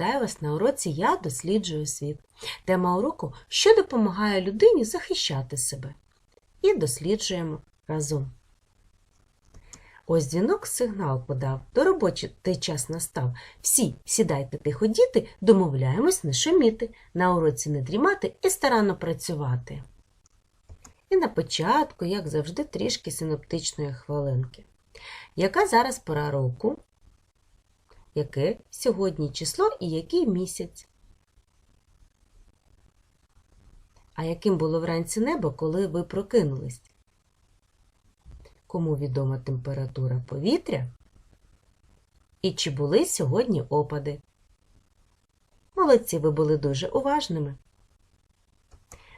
Вітаю вас на уроці Я досліджую світ. Тема уроку що допомагає людині захищати себе. І досліджуємо разом. Ось дзвінок сигнал подав. До робочий час настав. Всі сідайте тихо діти, домовляємось не шуміти, на уроці не дрімати і старанно працювати. І на початку, як завжди, трішки синоптичної хвилинки. Яка зараз пора року? Яке сьогодні число і який місяць? А яким було вранці небо, коли ви прокинулись? Кому відома температура повітря? І чи були сьогодні опади? Молодці, ви були дуже уважними.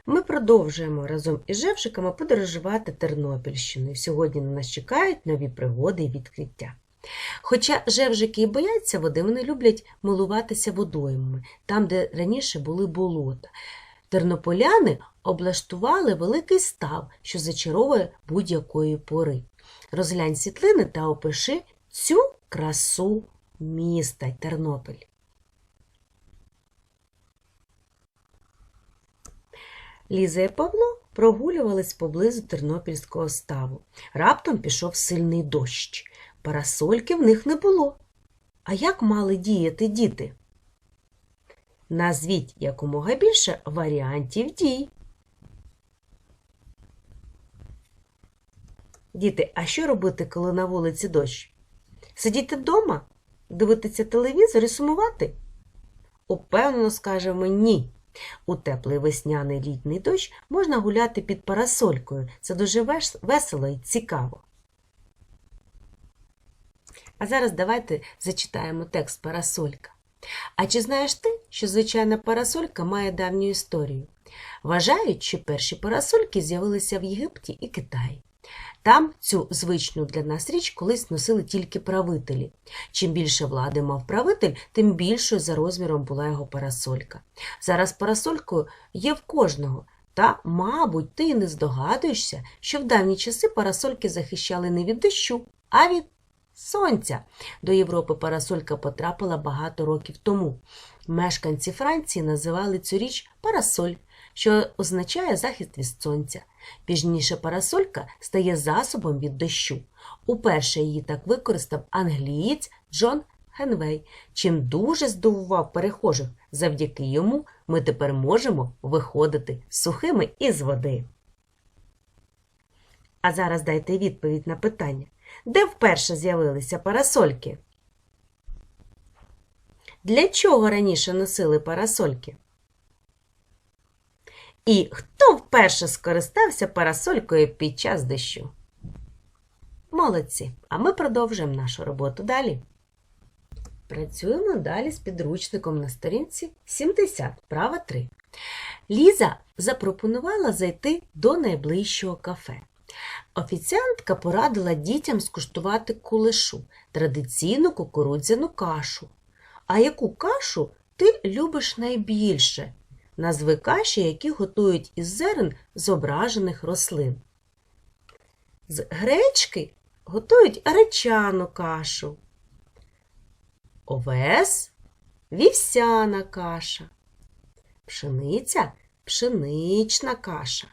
Ми продовжуємо разом із Жевшиками подорожувати Тернопільщиною. Сьогодні на нас чекають нові пригоди і відкриття. Хоча жевжики і бояться води, вони люблять милуватися водоймами, там, де раніше були болота. Тернополяни облаштували великий став, що зачаровує будь-якої пори. Розглянь світлини та опиши цю красу міста Тернопіль. Ліза і Павло прогулювались поблизу Тернопільського ставу. Раптом пішов сильний дощ. Парасольки в них не було. А як мали діяти діти? Назвіть якомога більше варіантів дій. Діти, а що робити, коли на вулиці дощ? Сидіти вдома? Дивитися телевізор і сумувати? Упевнено скажемо ні. У теплий весняний літній дощ можна гуляти під парасолькою. Це дуже весело і цікаво. А зараз давайте зачитаємо текст Парасолька. А чи знаєш ти, що звичайна парасолька має давню історію? Вважають, що перші парасольки з'явилися в Єгипті і Китаї. Там цю звичну для нас річ колись носили тільки правителі. Чим більше влади мав правитель, тим більшою за розміром була його парасолька. Зараз парасолькою є в кожного. Та, мабуть, ти не здогадуєшся, що в давні часи парасольки захищали не від дощу, а від сонця. До Європи парасолька потрапила багато років тому. Мешканці Франції називали цю річ парасоль, що означає захист від сонця. Пізніше парасолька стає засобом від дощу. Уперше її так використав англієць Джон Генвей, чим дуже здивував перехожих. Завдяки йому ми тепер можемо виходити сухими із води. А зараз дайте відповідь на питання. Де вперше з'явилися парасольки? Для чого раніше носили парасольки? І хто вперше скористався парасолькою під час дощу? Молодці! А ми продовжуємо нашу роботу далі. Працюємо далі з підручником на сторінці 70, права 3. Ліза запропонувала зайти до найближчого кафе. Офіціантка порадила дітям скуштувати кулешу, традиційну кукурудзяну кашу. А яку кашу ти любиш найбільше? Назви каші, які готують із зерен зображених рослин. З гречки готують гречану кашу. Овес вівсяна каша. Пшениця пшенична каша.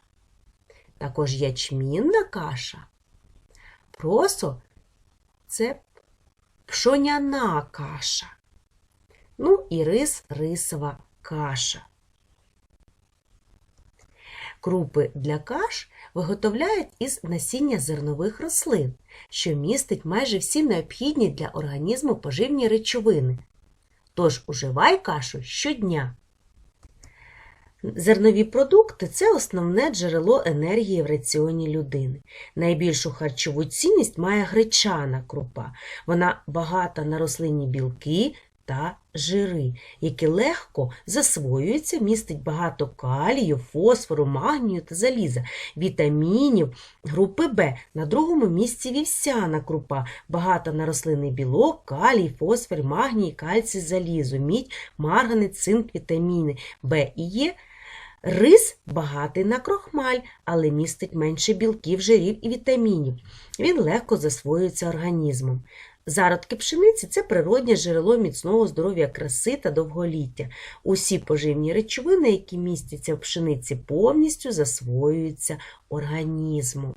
Також ячмінна каша. Просо це пшоняна каша. Ну і рис рисова каша. Крупи для каш виготовляють із насіння зернових рослин, що містить майже всі необхідні для організму поживні речовини. Тож уживай кашу щодня. Зернові продукти це основне джерело енергії в раціоні людини. Найбільшу харчову цінність має гречана крупа. Вона багата на рослинні білки та жири, які легко засвоюються, містить багато калію, фосфору, магнію та заліза, вітамінів групи Б. На другому місці вівсяна крупа, багата на рослинний білок, калій, фосфор, магній, кальцій, залізо, мідь, марганець, цинк, вітаміни Б і Е. Рис багатий на крохмаль, але містить менше білків, жирів і вітамінів. Він легко засвоюється організмом. Зародки пшениці це природнє джерело міцного здоров'я краси та довголіття. Усі поживні речовини, які містяться в пшениці, повністю засвоюються організмом.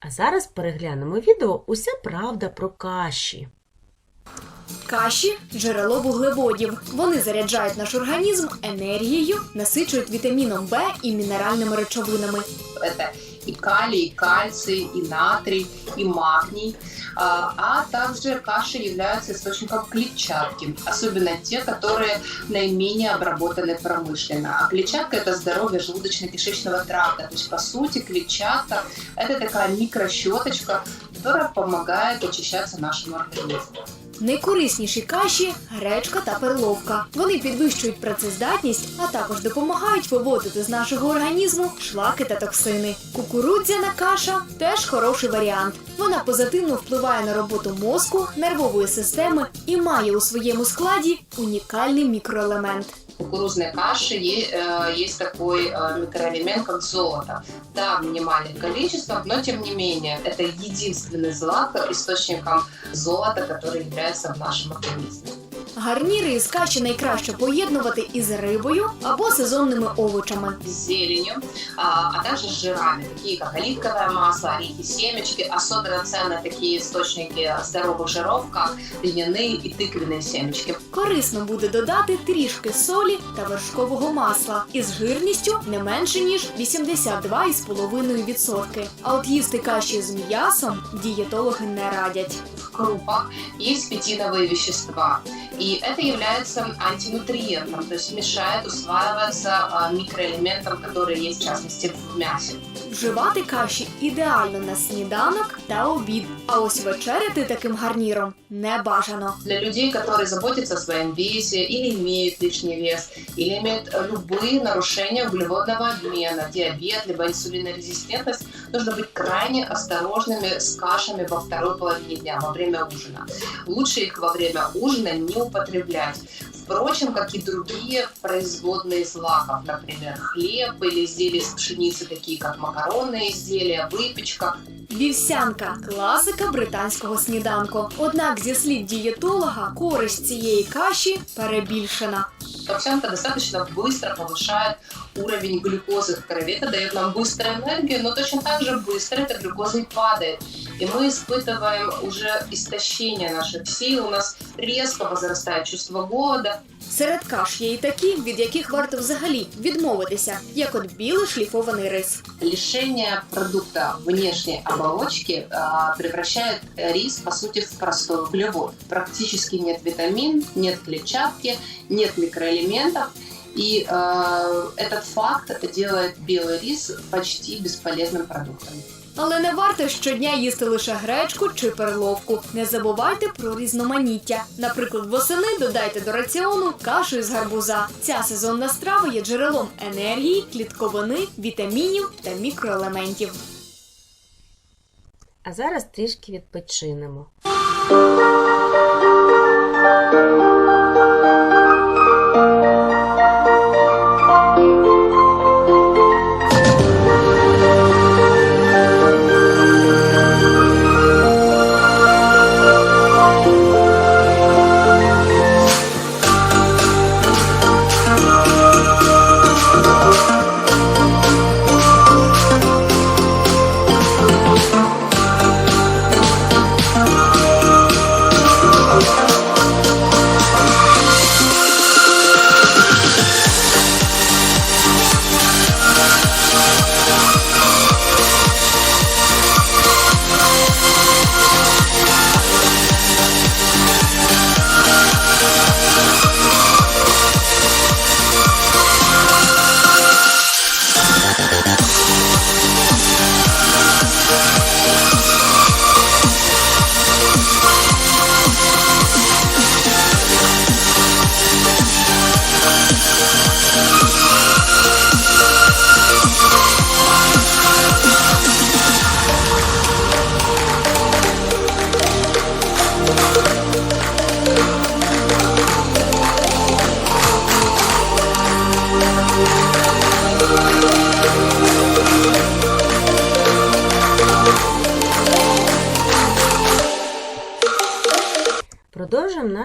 А зараз переглянемо відео Уся правда про каші. Каші джерело вуглеводів. Вони заряджають наш організм енергією, насичують вітаміном Б і мінеральними речовинами. это и калий, и кальций, и натрий, и магний. А а также каши являются источником клетчатки, особенно те, которые наименее обработаны промышленно. А клетчатка – это здоровье желудочно-кишечного тракта. То есть, по сути, клетчатка – это такая микрощеточка, которая помогает очищаться нашему организму. Найкорисніші каші гречка та перловка. Вони підвищують працездатність, а також допомагають виводити з нашого організму шлаки та токсини. Кукурудзяна каша теж хороший варіант. Вона позитивно впливає на роботу мозку, нервової системи і має у своєму складі унікальний мікроелемент В кукурузной каше е- э, есть такой э, микроэлемент, как золото. Да, в минимальных количествах, но тем не менее, это единственный злак источником золота, который является в нашем организме. Гарніри із каші найкраще поєднувати із рибою або сезонними овочами. С зеленью, а, а также с жирами, такие как оливковое масло, орехи, семечки. Особенно ценны такие источники здоровых жиров, как льняные и тыквенные семечки. Корисно буде додати трішки солі та вершкового масла із жирністю не менше ніж 82,5%. А от їсти каші з м'ясом дієтологи не радять. В крупах есть петиновые вещества, и это является антинутриентом, то есть мешает усваиваться а, микроэлементам, которые есть в частности в мясе. Вживати каші ідеально на сніданок та обід. А ось вечеряти таким гарніром не бажано. Для людей, которые заботятся о своем весе или имеют лишний вес, или имеют э, любые нарушения углеводного обмена, диабет, либо инсулинорезистентность, нужно быть крайне осторожными с кашами во второй половине дня, во время ужина. Лучше их во время ужина не употреблять. Впрочем, как и другие производные злаков, например, хлеб или изделия из пшеницы, такие как макаронные изделия, выпечка, Вівсянка класика британського сніданку. Однак, зі слів дієтолога, користь цієї каші перебільшена. Овсянка достаточно быстро повышает уровень глюкозы в крови. Это дает нам быструю энергию, но точно так же быстро эта глюкоза и падает. И мы испытываем уже истощение наших сил, у нас резко возрастает чувство голода. Серед каш є і такі, від яких варто взагалі відмовитися, як от білий шліфований рис. Лишение продукта внешней оболочки а, превращает рис, по сути, в простой углевод. Практически нет витамин, нет клетчатки, нет микроэлементов. И э, этот факт делает белый рис почти бесполезным продуктом. Але не варто щодня їсти лише гречку чи перловку. Не забувайте про різноманіття. Наприклад, восени додайте до раціону кашу із гарбуза. Ця сезонна страва є джерелом енергії, клітковини, вітамінів та мікроелементів. А зараз трішки відпочинемо.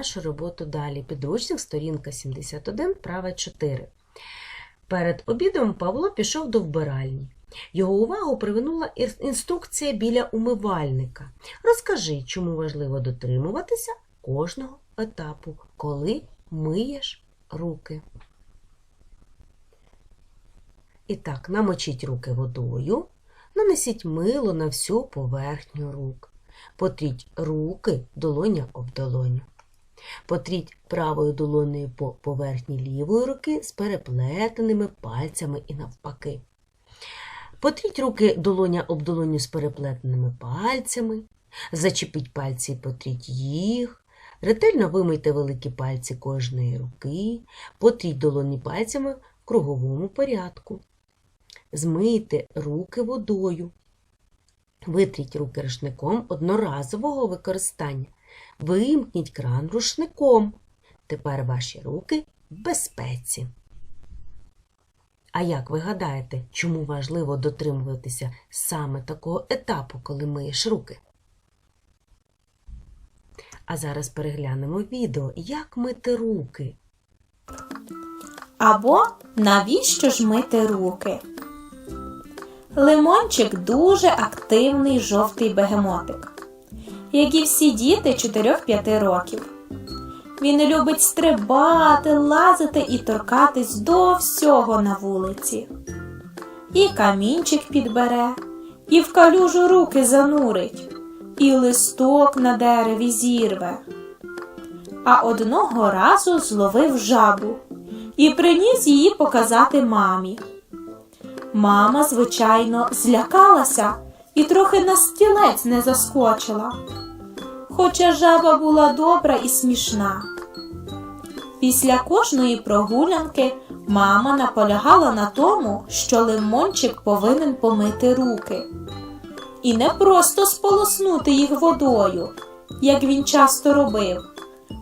Нашу роботу далі. Підручник, сторінка 71, права 4. Перед обідом Павло пішов до вбиральні. Його увагу привернула інструкція біля умивальника. Розкажи, чому важливо дотримуватися кожного етапу, коли миєш руки. І так, намочіть руки водою, нанесіть мило на всю поверхню рук. Потріть руки долоня об долоню. Потріть правою долонею по поверхні лівої руки з переплетеними пальцями і навпаки. Потріть руки долоня об долоню з переплетеними пальцями. Зачепіть пальці і потріть їх. Ретельно вимийте великі пальці кожної руки. Потріть долоні пальцями в круговому порядку. Змийте руки водою. Витріть руки рушником одноразового використання. Вимкніть кран рушником. Тепер ваші руки в безпеці. А як ви гадаєте, чому важливо дотримуватися саме такого етапу, коли миєш руки? А зараз переглянемо відео, як мити руки. Або навіщо ж мити руки? Лимончик дуже активний жовтий бегемотик, як і всі діти 4-5 років. Він любить стрибати, лазити і торкатись до всього на вулиці. І камінчик підбере, і в калюжу руки занурить, і листок на дереві зірве. А одного разу зловив жабу і приніс її показати мамі. Мама, звичайно, злякалася і трохи на стілець не заскочила. Хоча жаба була добра і смішна. Після кожної прогулянки мама наполягала на тому, що лимончик повинен помити руки. І не просто сполоснути їх водою, як він часто робив,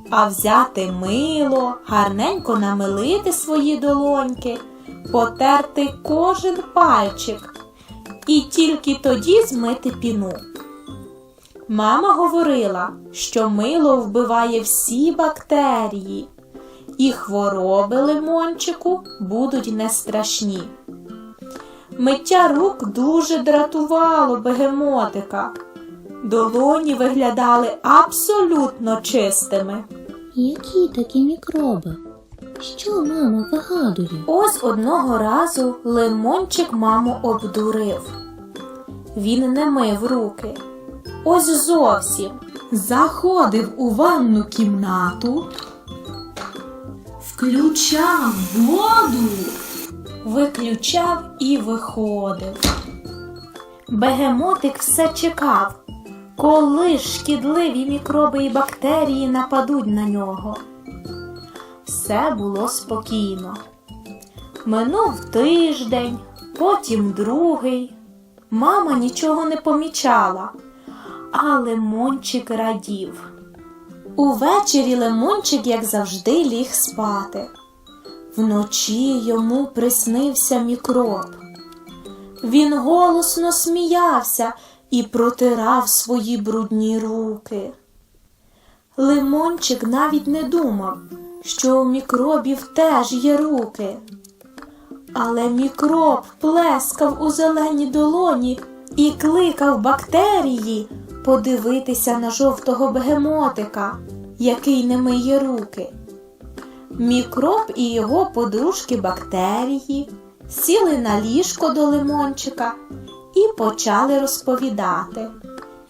а взяти мило, гарненько намилити свої долоньки, потерти кожен пальчик і тільки тоді змити піну. Мама говорила, що мило вбиває всі бактерії, і хвороби лимончику будуть не страшні. Миття рук дуже дратувало бегемотика. Долоні виглядали абсолютно чистими. Які такі мікроби? Що мама вигадує? Ось одного разу лимончик маму обдурив. Він не мив руки. Ось зовсім. Заходив у ванну кімнату, включав воду, виключав і виходив. Бегемотик все чекав, коли шкідливі мікроби і бактерії нападуть на нього. Все було спокійно. Минув тиждень, потім другий. Мама нічого не помічала, а лимончик радів. Увечері лимончик, як завжди, ліг спати. Вночі йому приснився мікроб. Він голосно сміявся і протирав свої брудні руки. Лимончик навіть не думав, що у мікробів теж є руки. Але мікроб плескав у зелені долоні і кликав бактерії подивитися на жовтого бегемотика, який не миє руки. Мікроб і його подружки бактерії сіли на ліжко до лимончика і почали розповідати,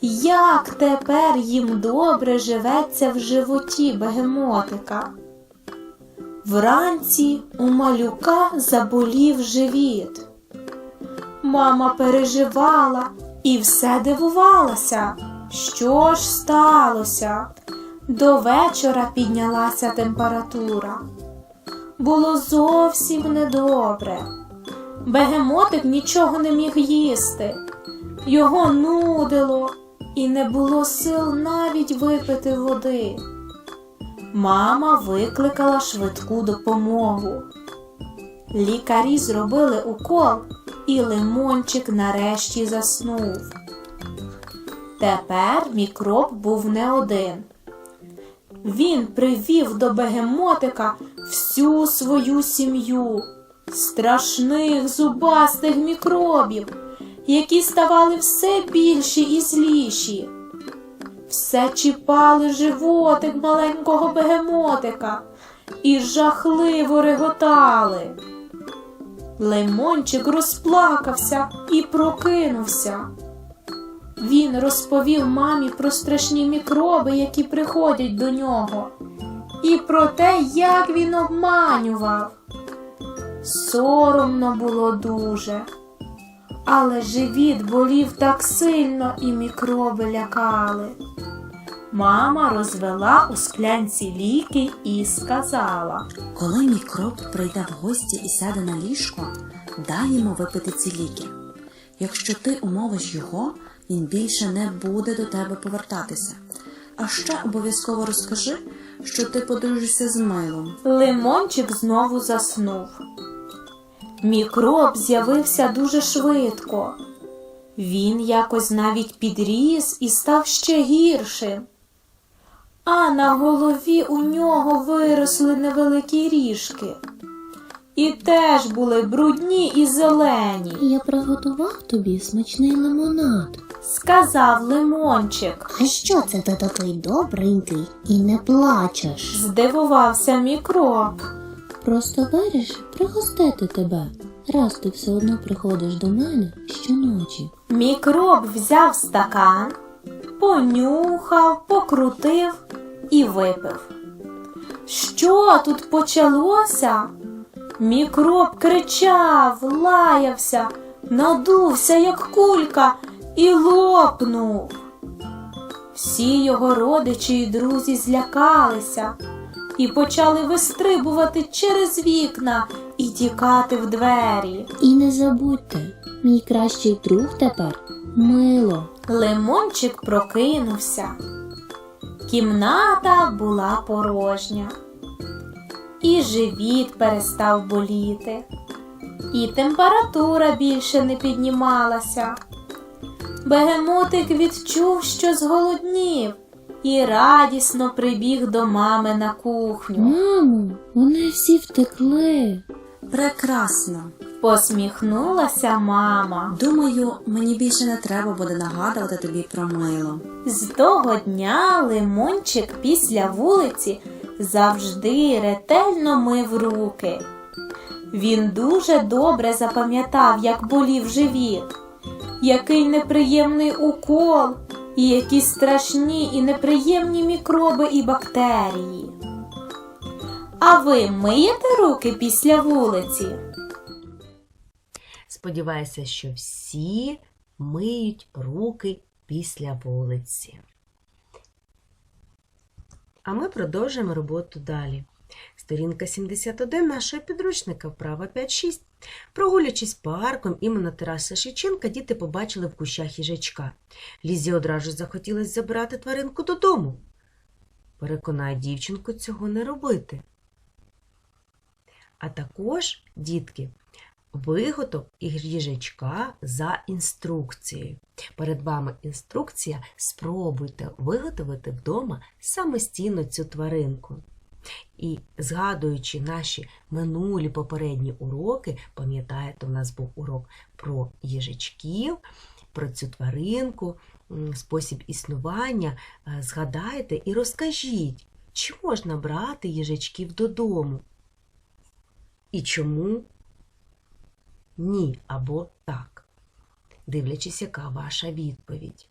як тепер їм добре живеться в животі бегемотика. Вранці у малюка заболів живіт. Мама переживала і все дивувалася, що ж сталося. До вечора піднялася температура. Було зовсім недобре. Бегемотик нічого не міг їсти. Його нудило, і не було сил навіть випити води. Мама викликала швидку допомогу. Лікарі зробили укол, і лимончик нарешті заснув. Тепер мікроб був не один. він привів до бегемотика всю свою сім'ю страшних зубастих мікробів, які ставали все більші і зліші. Все чіпали животик маленького бегемотика і жахливо реготали. Лимончик розплакався і прокинувся. Він розповів мамі про страшні мікроби, які приходять до нього, і про те, як він обманював. Соромно було дуже, але живіт болів так сильно і мікроби лякали. Мама розвела у склянці ліки і сказала. Коли мікроб прийде в гості і сяде на ліжко, дай йому випити ці ліки. Якщо ти умовиш його, він більше не буде до тебе повертатися. А ще обов'язково розкажи, що ти подружишся з милом. Лимончик знову заснув. Мікроб з'явився дуже швидко. Він якось навіть підріс і став ще гіршим. А на голові у нього виросли невеликі ріжки. І теж були брудні і зелені, Я приготував тобі смачний лимонад. сказав лимончик. А що це ти такий добренький і не плачеш? Здивувався мікроб. Просто вирішив пригостити тебе, раз ти все одно приходиш до мене щоночі. Мікроб взяв стакан, понюхав, покрутив і випив. Що тут почалося? Мікроб кричав, лаявся, надувся, як кулька, і лопнув. Всі його родичі і друзі злякалися і почали вистрибувати через вікна і тікати в двері. І не забудьте, мій кращий друг тепер мило. Лимончик прокинувся. Кімната була порожня, і живіт перестав боліти, і температура більше не піднімалася. Бегемотик відчув, що зголоднів, і радісно прибіг до мами на кухню. Мамо, вони всі втекли. Прекрасно! Посміхнулася мама. Думаю, мені більше не треба буде нагадувати тобі про мило. З того дня лимончик після вулиці завжди ретельно мив руки. Він дуже добре запам'ятав, як болів живіт, який неприємний укол, і які страшні і неприємні мікроби і бактерії. А ви миєте руки після вулиці? Сподіваюся, що всі миють руки після вулиці. А ми продовжуємо роботу далі. Сторінка 71 нашого підручника, вправа 5-6. Прогулячись парком іменно Тараса Шевченка, діти побачили в кущах їжачка. Лізі одразу захотілося забрати тваринку додому. Переконай дівчинку цього не робити. А також, дітки, виготов їжачка за інструкцією. Перед вами інструкція. Спробуйте виготовити вдома самостійно цю тваринку. І згадуючи наші минулі попередні уроки, пам'ятаєте, у нас був урок про їжачків, про цю тваринку, спосіб існування. Е, Згадайте і розкажіть, чи можна брати їжачків додому? І чому ні або так, дивлячись, яка ваша відповідь.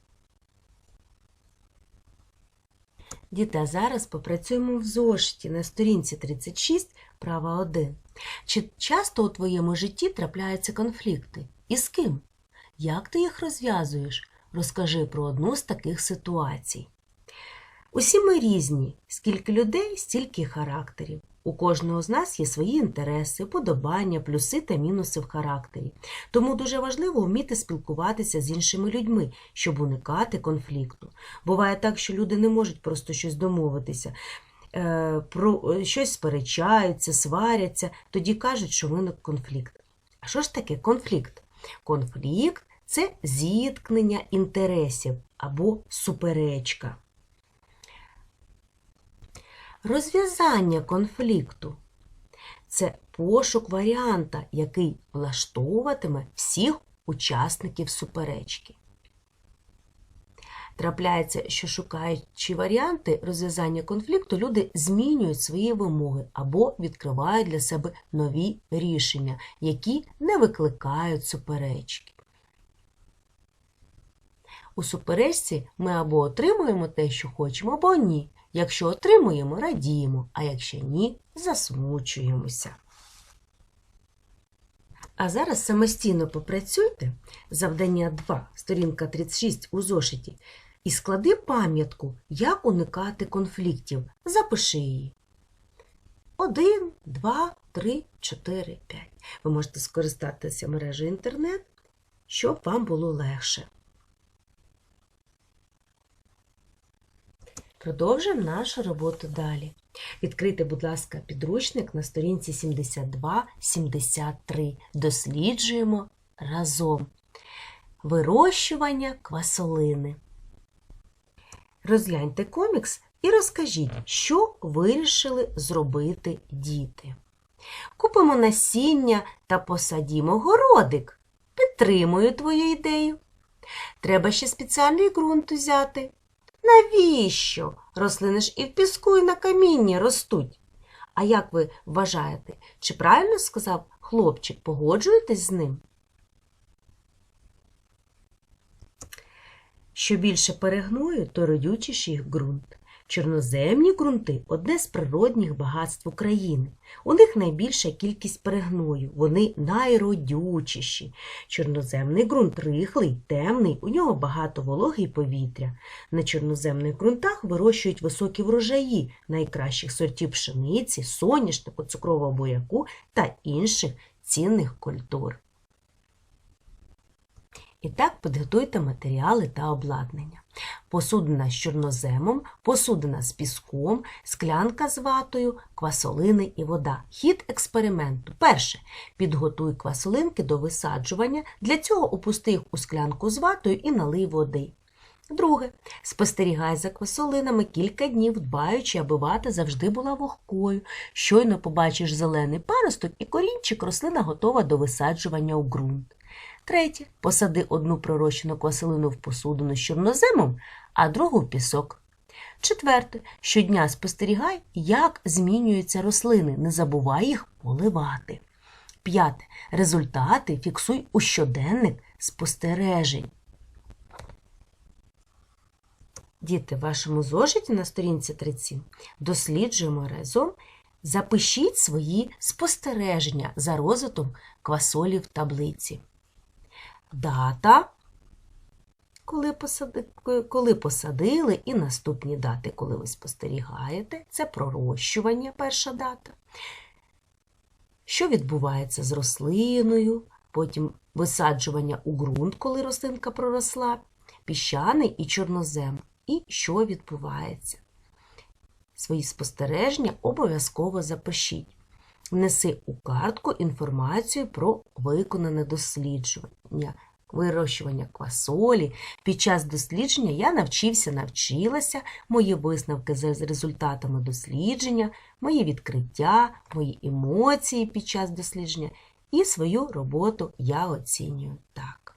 Діти, а зараз попрацюємо в зошиті на сторінці 36, права 1. Чи часто у твоєму житті трапляються конфлікти? І з ким? Як ти їх розв'язуєш? Розкажи про одну з таких ситуацій. Усі ми різні, скільки людей, стільки характерів. У кожного з нас є свої інтереси, подобання, плюси та мінуси в характері. Тому дуже важливо вміти спілкуватися з іншими людьми, щоб уникати конфлікту. Буває так, що люди не можуть просто щось домовитися, е, про е, щось сперечаються, сваряться, тоді кажуть, що виник конфлікт. А що ж таке конфлікт? Конфлікт це зіткнення інтересів або суперечка. Розв'язання конфлікту це пошук варіанта, який влаштовуватиме всіх учасників суперечки. Трапляється, що шукаючи варіанти розв'язання конфлікту, люди змінюють свої вимоги або відкривають для себе нові рішення, які не викликають суперечки. У суперечці ми або отримуємо те, що хочемо, або ні. Якщо отримуємо, радіємо, а якщо ні, засмучуємося. А зараз самостійно попрацюйте завдання 2, сторінка 36 у зошиті, і склади пам'ятку, як уникати конфліктів. Запиши її. 1, 2, 3, 4, 5. Ви можете скористатися мережею інтернет, щоб вам було легше. Продовжуємо нашу роботу далі. Відкрийте, будь ласка, підручник на сторінці 72-73. Досліджуємо разом. Вирощування квасолини. Розгляньте комікс і розкажіть, що вирішили зробити діти. Купимо насіння та посадімо городик. Підтримую твою ідею. Треба ще спеціальний ґрунт взяти. Навіщо? Рослини ж і в піску, і на камінні ростуть. А як ви вважаєте, чи правильно сказав хлопчик, погоджуєтесь з ним? Що більше перегною, то родючіший ґрунт. Чорноземні ґрунти одне з природних багатств України. У них найбільша кількість перегною, вони найродючіші. Чорноземний ґрунт рихлий, темний, у нього багато вологи і повітря. На чорноземних ґрунтах вирощують високі врожаї найкращих сортів пшениці, соняшнику, цукрового буряку та інших цінних культур. І так підготуйте матеріали та обладнання. Посудина з чорноземом, посудина з піском, склянка з ватою, квасолини і вода. Хід експерименту. Перше. Підготуй квасолинки до висаджування. Для цього опусти їх у склянку з ватою і налий води. Друге. Спостерігай за квасолинами кілька днів, дбаючи, аби вата завжди була вогкою. Щойно побачиш зелений паросток і корінчик рослина готова до висаджування у ґрунт. Третє. Посади одну пророщену квасолину в посудину з чорноземом, а другу в пісок. Четверте. Щодня спостерігай, як змінюються рослини. Не забувай їх поливати. П'яте. Результати фіксуй у щоденник спостережень. Діти, в вашому зошиті на сторінці 37 досліджуємо разом. Запишіть свої спостереження за розвитком квасолі в таблиці. Дата, коли, посади, коли посадили, і наступні дати, коли ви спостерігаєте, це пророщування, перша дата. Що відбувається з рослиною, потім висаджування у ґрунт, коли рослинка проросла, піщаний і чорнозем. І що відбувається. Свої спостереження обов'язково запишіть. Внеси у картку інформацію про виконане дослідження, вирощування квасолі. Під час дослідження я навчився, навчилася, мої висновки з результатами дослідження, мої відкриття, мої емоції під час дослідження і свою роботу я оцінюю так.